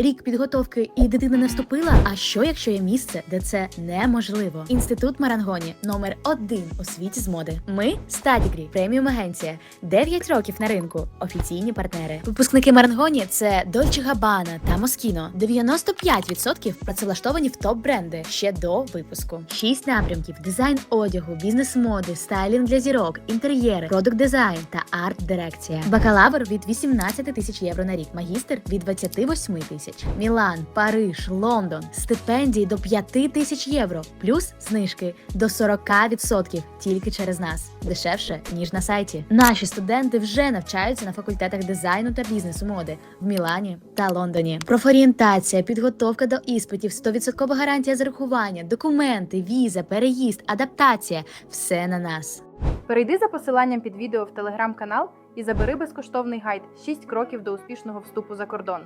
рік підготовки і дитина не вступила. А що, якщо є місце, де це неможливо? Інститут Марангоні номер один у світі з моди. Ми Стадігрі, преміум агенція, 9 років на ринку, офіційні партнери. Випускники Марангоні це Dolce Gabbana та Moschino. 95% працевлаштовані в топ-бренди ще до випуску. Шість напрямків: дизайн одягу, бізнес моди, стайлінг для зірок, інтер'єри, продукт дизайн та арт-дирекція. Бакалавр від 18 тисяч євро на рік, магістр від 28 тисяч. Мілан, Париж, Лондон, стипендії до 5 тисяч євро, плюс знижки до 40% тільки через нас. Дешевше ніж на сайті. Наші студенти вже навчаються на факультетах дизайну та бізнесу моди в Мілані та Лондоні. Профорієнтація, підготовка до іспитів, 100% гарантія зарахування, документи, віза, переїзд, адаптація все на нас. Перейди за посиланням під відео в телеграм-канал і забери безкоштовний гайд 6 кроків до успішного вступу за кордон.